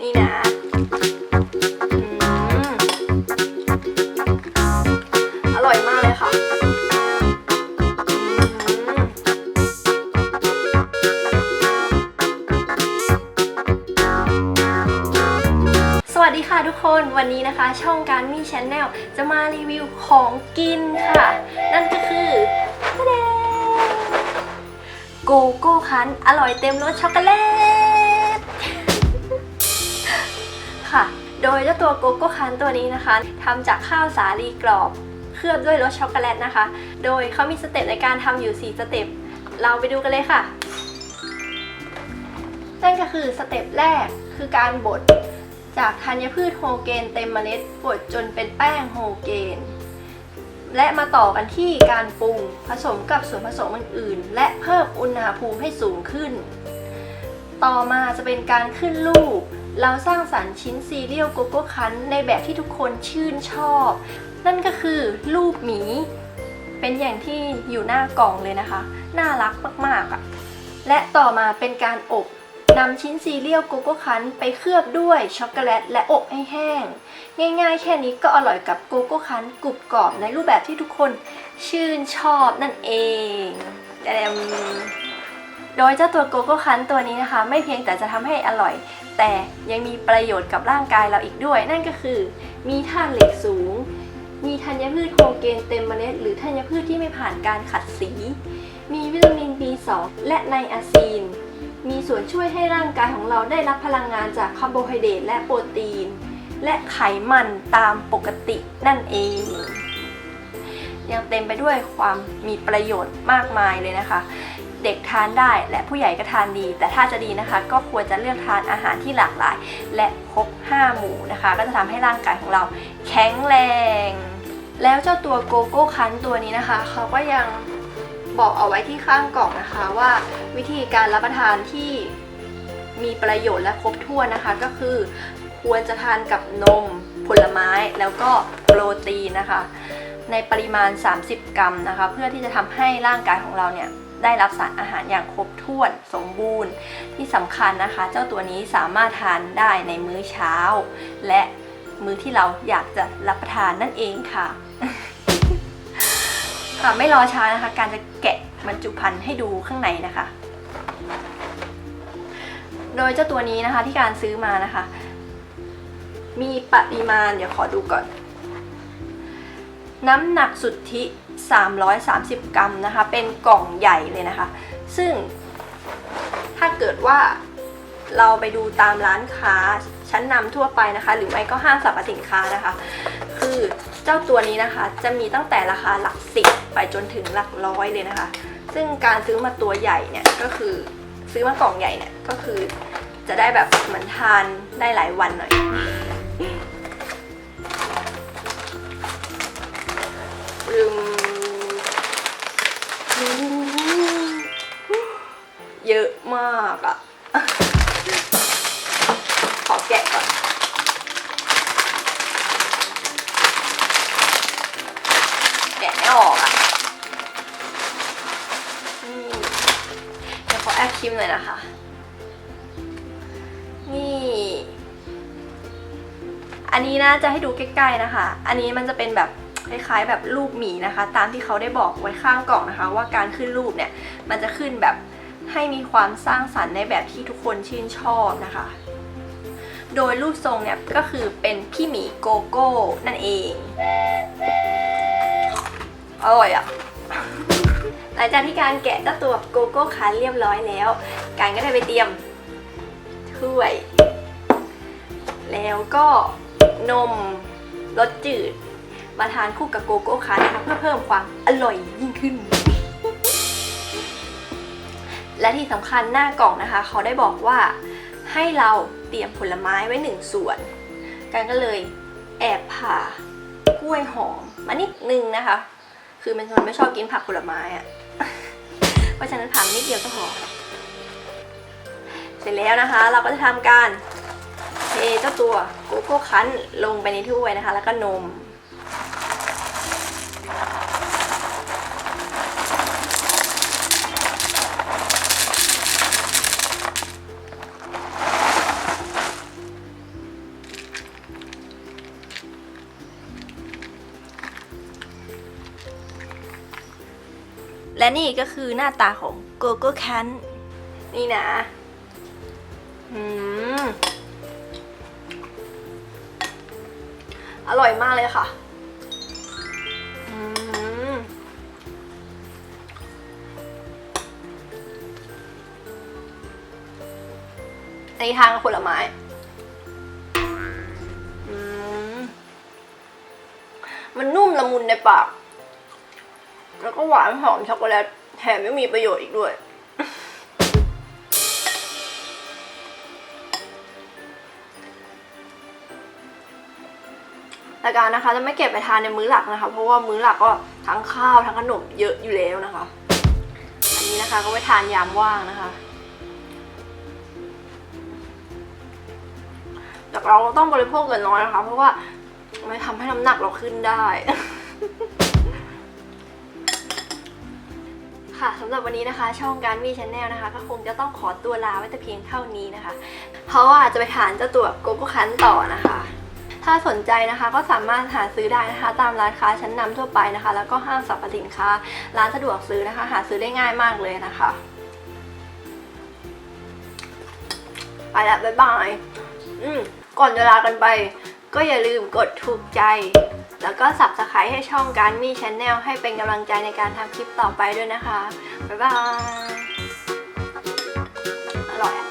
นี่นะอร่อยมากเลยค่ะสวัสดีค่ะทุกคนวันนี้นะคะ ช่องการมีชแนลจะมารีวิวของกินค่ะ นั่นก็คือโกโก้คันอร่อยเต็มรสช็อกโกแลต เจ้าตัวโกโก้คันตัวนี้นะคะทำจากข้าวสาลีกรอบ เคลือบด้วยรสช็อกโกแลตนะคะ โดยเขามีสเต็ปในการทำอยู่ 4 สเต็ป เราไปดูกันเลยค่ะ นั่นก็คือสเต็ปแรกคือการบดจากธัญพืชโฮเกนเต็มเมล็ดบดจนเป็นแป้งโฮเกนและมาต่อกันที่การปรุงผสมกับส่วนผสมอื่นๆ และเพิ่มอุณหภูมิให้สูงขึ้น ต่อมาจะเป็นการขึ้นรูป เราสร้างสรรค์ชิ้นซีเรียลโกโก้คันในแบบที่ทุกคนชื่นชอบ นั่นก็คือรูปหมี เป็นอย่างที่อยู่หน้ากล่องเลยนะคะ น่ารักมากๆอะและต่อมาเป็นการอบนำชิ้นซีเรียลโกโก้คันไปเคลือบด้วยช็อกโกแลตและอบให้แห้ง ง่ายๆ แค่นี้ก็อร่อยกับโกโก้คันกรุบกรอบในรูปแบบที่ทุกคนชื่นชอบนั่นเองแดมโดยเจ้าตัวโกโก้คันตัวนี้นะคะ ไม่เพียงแต่จะทำให้อร่อย แต่ยังมีประโยชน์กับร่างกายเราอีกด้วย นั่นก็คือ มีธาตุเหล็กสูง มีธัญพืชโฮเกนเต็มเมล็ด หรือธัญพืชที่ไม่ผ่านการขัดสี มีวิตามิน B2 และไนอาซีน มีส่วนช่วยให้ร่างกายของเราได้รับพลังงานจากคาร์โบไฮเดรตและโปรตีน และไขมันตามปกตินั่นเอง ยังเต็มไปด้วยความมีประโยชน์มากมายเลยนะคะ เด็กทานได้และผู้ใหญ่ก็ทานดี แต่ถ้าจะดีนะคะ ก็ควรจะเลือกทานอาหารที่หลากหลาย และครบ 5 หมู่นะคะ ก็จะทำให้ร่างกายของเราแข็งแรง แล้วเจ้าตัวโกโก้คันตัวนี้นะคะ เขาก็ยังบอกเอาไว้ที่ข้างกล่องนะคะว่าวิธีการรับประทานที่มีประโยชน์และครบถ้วนนะคะก็คือควรจะทานกับนม ผลไม้แล้วก็โปรตีนนะคะ ในปริมาณ 30 กรัมนะคะ เพื่อที่จะทำให้ร่างกายของเราเนี่ย ได้รับสารอาหารอย่างครบถ้วนสมบูรณ์ ที่สำคัญนะคะ เจ้าตัวนี้สามารถทานได้ในมื้อเช้า และมื้อที่เราอยากจะรับประทานนั่นเองค่ะค่ะไม่รอช้านะคะ การจะแกะบรรจุภัณฑ์ให้ดูข้างในนะคะ โดยเจ้าตัวนี้นะคะที่การซื้อมานะคะ มีปริมาณเดี๋ยวขอดูก่อน น้ำหนักสุทธิ 330 กรัมนะคะ เป็นกล่องใหญ่เลยนะคะ ซึ่งถ้าเกิดว่าเราไปดูตามร้านค้าชั้นนำทั่วไปนะคะ หรือไม่ก็ห้างสรรพสินค้านะคะ คือเจ้าตัวนี้นะคะ จะมีตั้งแต่ราคาหลักสิบไปจนถึงหลักร้อยเลยนะคะ ซึ่งการซื้อมาตัวใหญ่เนี่ยก็คือซื้อมากล่องใหญ่เนี่ยก็คือจะได้แบบเหมือนทานได้หลายวันหน่อยรึม เยอะมากอะขอแกะก่อน แกะไม่ออกอะนี่เดี๋ยวขอแอบชิมหน่อยนะคะ นี่ อันนี้นะจะให้ดูใกล้ๆนะคะ อันนี้มันจะเป็นแบบ คล้ายๆ แบบรูปหมีนะคะ ตามที่เขาได้บอกไว้ข้างกล่องนะคะ ว่าการขึ้นรูปเนี่ยมันจะขึ้นแบบให้มีความสร้างสรรค์ในแบบที่ทุกคนชื่นชอบนะคะ โดยรูปทรงเนี่ยก็คือเป็นพี่หมีโกโก้นั่นเอง อร่อยอะ่ะหลังจากที่การแกะเจ้าตัวโกโก้คันเรียบร้อยแล้ว การก็ได้ไปเตรียมถ้วย แล้วก็นมรสจืด มาทานคู่กับโกโก้คันนะคะเพื่อเพิ่มความอร่อยยิ่งขึ้น และที่สำคัญหน้ากล่องนะคะ เขาได้บอกว่าให้เราเตรียมผลไม้ไว้หนึ่งส่วน กันก็เลยแอบผ่ากล้วยหอมมานิดนึงนะคะ คือเป็นคนไม่ชอบกินผักผลไม้อะเพราะฉะนั้นผ่ามานิดเดียวก็พอเสร็จแล้วนะคะ เราก็จะทำการเทเจ้าตัวโกโก้คั้นลงไปในถ้วยนะคะ แล้วก็นม และนี่ก็คือหน้าตาของโกโก้คันนี่นะอร่อยมากเลยค่ะอืมอันทานกับผลไม้มันนุ่มละมุนในปาก แล้วก็หวานหอมช็อกโกแลตแถมยังมีประโยชน์อีกด้วย แต่การนะคะจะไม่เก็บไปทานในมื้อหลักนะคะ เพราะว่ามื้อหลักก็ทั้งข้าวทั้งขนมเยอะอยู่แล้วนะคะ อันนี้นะคะก็ไปทานยามว่างนะคะแต่เราต้องบริโภคเกินน้อยนะคะ เพราะว่ามันทำให้น้ำหนักเราขึ้นได้ ค่ะสำหรับวันนี้นะคะ ช่องการมีชแนลนะคะ ก็คงจะต้องขอตัวลาไว้แต่เพียงเท่านี้นะคะ เพราะว่าจะไปทานเจ้าตัวโกโก้คันต่อนะคะ ถ้าสนใจนะคะก็สามารถหาซื้อได้นะคะ ตามร้านค้าชั้นนำทั่วไปนะคะ แล้วก็ห้างสรรพสินค้า ร้านสะดวกซื้อนะคะ หาซื้อได้ง่ายมากเลยนะคะ ไปแล้วบ๊ายบายอืมก่อนจะลากันไป ก็อย่าลืมกดถูกใจ แล้วก็สับสไครต์ให้ช่องการมีชแนลให้เป็นกำลังใจในการทำคลิปต่อไปด้วยนะคะ บ๊ายบาย อร่อยอะ